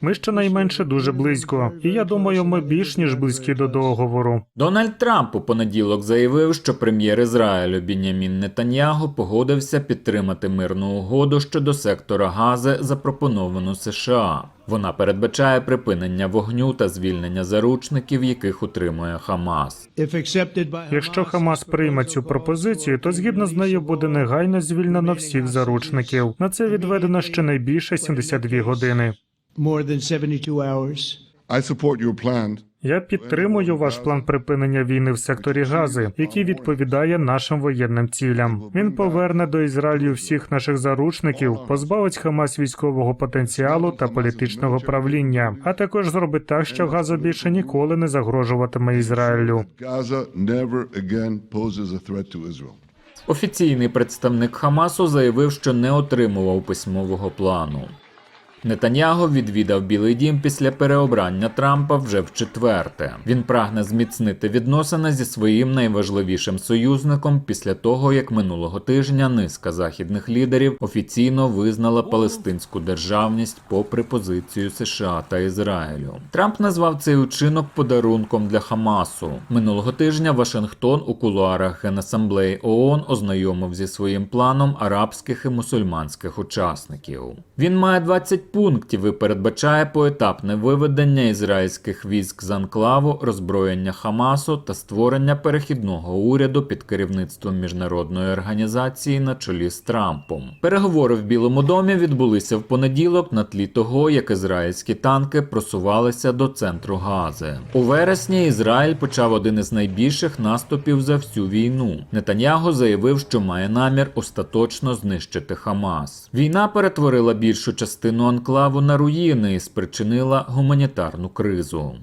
Ми щонайменше дуже близько, і я думаю, ми більш ніж близькі до договору. Дональд Трамп у понеділок заявив, що прем'єр Ізраїлю Бінямін Нетаньягу погодився підтримати мирну угоду щодо сектора Гази, запропоновану США. Вона передбачає припинення вогню та звільнення заручників, яких утримує Хамас. Якщо Хамас прийме цю пропозицію, то згідно з нею буде негайно звільнено всіх заручників. На це відведено щонайбільше 72 години. More than 72 hours. I support your plan. Я підтримую ваш план припинення війни в секторі Гази, який відповідає нашим воєнним цілям. Він поверне до Ізраїлю всіх наших заручників, позбавить Хамас військового потенціалу та політичного правління, а також зробить так, що Газа більше ніколи не загрожуватиме Ізраїлю. Офіційний представник Хамасу заявив, що не отримував письмового плану. Нетаньяго відвідав Білий Дім після переобрання Трампа вже в четверте. Він прагне зміцнити відносини зі своїм найважливішим союзником після того, як минулого тижня низка західних лідерів офіційно визнала палестинську державність попри позицію США та Ізраїлю. Трамп назвав цей учинок подарунком для Хамасу. Минулого тижня Вашингтон у кулуарах Генасамблеї ООН ознайомив зі своїм планом арабських і мусульманських учасників. Він має 20 пунктів і передбачає поетапне виведення ізраїльських військ з анклаву, роззброєння Хамасу та створення перехідного уряду під керівництвом міжнародної організації на чолі з Трампом. Переговори в Білому домі відбулися в понеділок на тлі того, як ізраїльські танки просувалися до центру Гази. У вересні Ізраїль почав один із найбільших наступів за всю війну. Нетаньяго заявив, що має намір остаточно знищити Хамас. Війна перетворила більшу частину анклаву на руїни спричинила гуманітарну кризу.